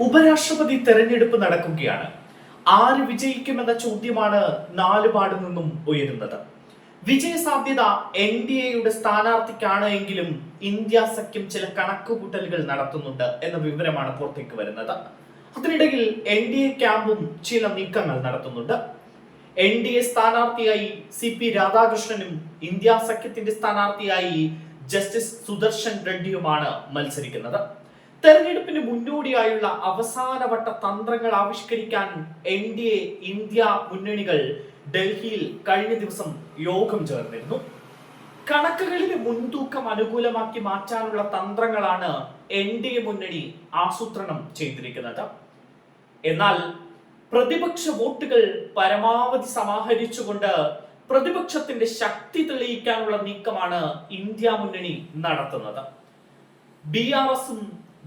ഉപരാഷ്ട്രപതി തെരഞ്ഞെടുപ്പ് നടക്കുകയാണ്. ആര് വിജയിക്കുമെന്ന ചോദ്യമാണ് നാലുപാട് നിന്നും ഉയരുന്നത്. വിജയ സാധ്യത എൻ ഡി എയുടെ സ്ഥാനാർത്ഥിക്കാണ് എങ്കിലും ഇന്ത്യ സഖ്യം ചില കണക്കുകൂട്ടലുകൾ നടത്തുന്നുണ്ട് എന്ന വിവരമാണ് പുറത്തേക്ക് വരുന്നത്. അതിനിടയിൽ എൻ ഡി എ ക്യാമ്പും ചില നീക്കങ്ങൾ നടത്തുന്നുണ്ട്. എൻ ഡി എ സ്ഥാനാർത്ഥിയായി സി പി രാധാകൃഷ്ണനും ഇന്ത്യ സഖ്യത്തിന്റെ സ്ഥാനാർത്ഥിയായി ജസ്റ്റിസ് സുദർശൻ റെഡ്ഡിയുമാണ് മത്സരിക്കുന്നത്. തെരഞ്ഞെടുപ്പിന് മുന്നോടിയായുള്ള അവസാനവട്ട തന്ത്രങ്ങൾ ആവിഷ്കരിക്കാൻ എൻ ഡി എ ഇന്ത്യ മുന്നണികൾ ഡൽഹിയിൽ കഴിഞ്ഞ ദിവസം യോഗം ചേർന്നിരുന്നു. കണക്കുകളിലെ മുൻതൂക്കം അനുകൂലമാക്കി മാറ്റാനുള്ള തന്ത്രങ്ങളാണ് എൻ ഡി എ മുന്നണി ആസൂത്രണം ചെയ്തിരിക്കുന്നത്. എന്നാൽ പ്രതിപക്ഷ വോട്ടുകൾ പരമാവധി സമാഹരിച്ചുകൊണ്ട് പ്രതിപക്ഷത്തിന്റെ ശക്തി തെളിയിക്കാനുള്ള നീക്കമാണ് ഇന്ത്യ മുന്നണി നടത്തുന്നത്. ബി ആർ എസും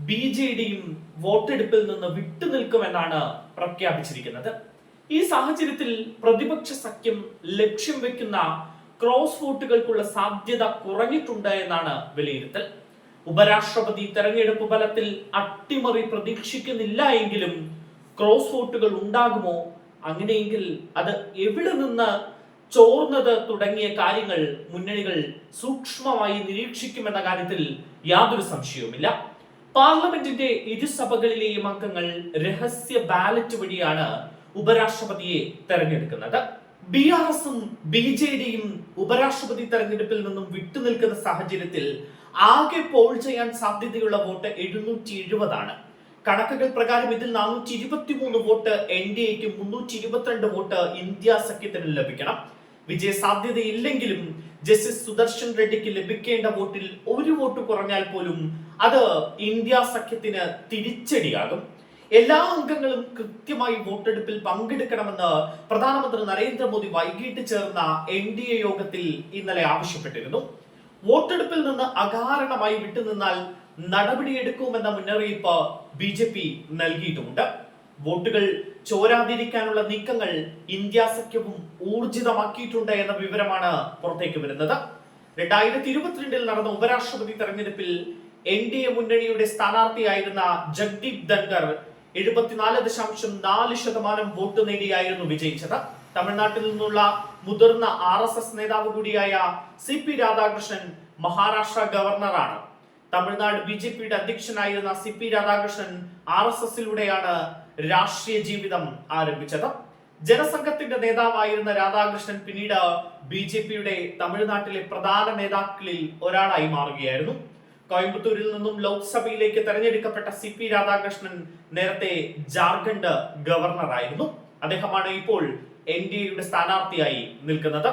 ബി ജെ ഡിയും വോട്ടെടുപ്പിൽ നിന്ന് വിട്ടുനിൽക്കുമെന്നാണ് പ്രഖ്യാപിച്ചിരിക്കുന്നത്. ഈ സാഹചര്യത്തിൽ പ്രതിപക്ഷ സഖ്യം ലക്ഷ്യം വെക്കുന്ന ക്രോസ് വോട്ടുകൾക്കുള്ള സാധ്യത കുറഞ്ഞിട്ടുണ്ട് എന്നാണ് വിലയിരുത്തൽ. ഉപരാഷ്ട്രപതി തെരഞ്ഞെടുപ്പ് ഫലത്തിൽ അട്ടിമറി പ്രതീക്ഷിക്കുന്നില്ല എങ്കിലും ക്രോസ് വോട്ടുകൾ ഉണ്ടാകുമോ? അങ്ങനെയെങ്കിൽ അത് എവിടെ നിന്ന് ചോർന്നത് തുടങ്ങിയ കാര്യങ്ങൾ മുന്നണികൾ സൂക്ഷ്മമായി നിരീക്ഷിക്കുമെന്ന കാര്യത്തിൽ യാതൊരു സംശയവുമില്ല. പാർലമെന്റിന്റെ ഇരുസഭകളിലെയും അംഗങ്ങൾ രഹസ്യ ബാലറ്റ് വഴിയാണ് ഉപരാഷ്ട്രപതിയെ തെരഞ്ഞെടുക്കുന്നത്. ബി ആർ എസും ബി ജെ ഡിയും ഉപരാഷ്ട്രപതി തെരഞ്ഞെടുപ്പിൽ നിന്നും വിട്ടുനിൽക്കുന്ന സാഹചര്യത്തിൽ ആകെ പോൾ ചെയ്യാൻ സാധ്യതയുള്ള വോട്ട് എഴുന്നൂറ്റി എഴുപതാണ് കണക്കുകൾ പ്രകാരം ഇതിൽ നാനൂറ്റി ഇരുപത്തി മൂന്ന് വോട്ട് എൻ ഡി എക്ക് മുന്നൂറ്റി ഇരുപത്തിരണ്ട് വോട്ട് ഇന്ത്യ സഖ്യത്തിന് ലഭിക്കണം. വിജയ സാധ്യതയില്ലെങ്കിലും ജസ്റ്റിസ് സുദർശൻ റെഡ്ഡിക്ക് ലഭിക്കേണ്ട വോട്ടിൽ ഒരു വോട്ട് കുറഞ്ഞാൽ പോലും അത് ഇന്ത്യ സഖ്യത്തിന് തിരിച്ചടിയാകും. എല്ലാ അംഗങ്ങളും കൃത്യമായി വോട്ടെടുപ്പിൽ പങ്കെടുക്കണമെന്ന് പ്രധാനമന്ത്രി നരേന്ദ്രമോദി വൈകിട്ട് ചേർന്ന എൻ ഡി എ യോഗത്തിൽ ഇന്നലെ ആവശ്യപ്പെട്ടിരുന്നു. വോട്ടെടുപ്പിൽ നിന്ന് അകാരണമായി വിട്ടുനിന്നാൽ നടപടിയെടുക്കുമെന്ന മുന്നറിയിപ്പ് ബി ജെ പി നൽകിയിട്ടുമുണ്ട്. വോട്ടുകൾ ചോരാതിരിക്കാനുള്ള നീക്കങ്ങൾ ഇന്ത്യ സഖ്യവും ഊർജിതമാക്കിയിട്ടുണ്ട് എന്ന വിവരമാണ് പുറത്തേക്ക് വരുന്നത്. രണ്ടായിരത്തി ഇരുപത്തിരണ്ടിൽ നടന്ന ഉപരാഷ്ട്രപതി തെരഞ്ഞെടുപ്പിൽ എൻ ഡി എ മുന്നണിയുടെ സ്ഥാനാർത്ഥിയായിരുന്ന ജഗ്ദീപ് ധൻഗർ എഴുപത്തിനാല് ദശാംശം നാല് ശതമാനം വോട്ട് നേടിയായിരുന്നു വിജയിച്ചത്. തമിഴ്നാട്ടിൽ നിന്നുള്ള മുതിർന്ന ആർ എസ് എസ് നേതാവ് കൂടിയായ സി പി രാധാകൃഷ്ണൻ മഹാരാഷ്ട്ര ഗവർണറാണ്. തമിഴ്നാട് ബി ജെ പിയുടെ അധ്യക്ഷനായിരുന്ന C P Radhakrishnan R S എസിലൂടെയാണ് രാഷ്ട്രീയ ജീവിതം ആരംഭിച്ചത്. ജനസംഘത്തിന്റെ നേതാവായിരുന്ന രാധാകൃഷ്ണൻ പിന്നീട് ബി ജെ പിയുടെ തമിഴ്നാട്ടിലെ പ്രധാന നേതാക്കളിൽ ഒരാളായി മാറുകയായിരുന്നു. കോയമ്പത്തൂരിൽ നിന്നും ലോക്സഭയിലേക്ക് തെരഞ്ഞെടുക്കപ്പെട്ട സി പി രാധാകൃഷ്ണൻ നേരത്തെ ജാർഖണ്ഡ് ഗവർണറായിരുന്നു. അദ്ദേഹമാണ് ഇപ്പോൾ എൻ ഡി എയുടെ സ്ഥാനാർത്ഥിയായി നിൽക്കുന്നത്.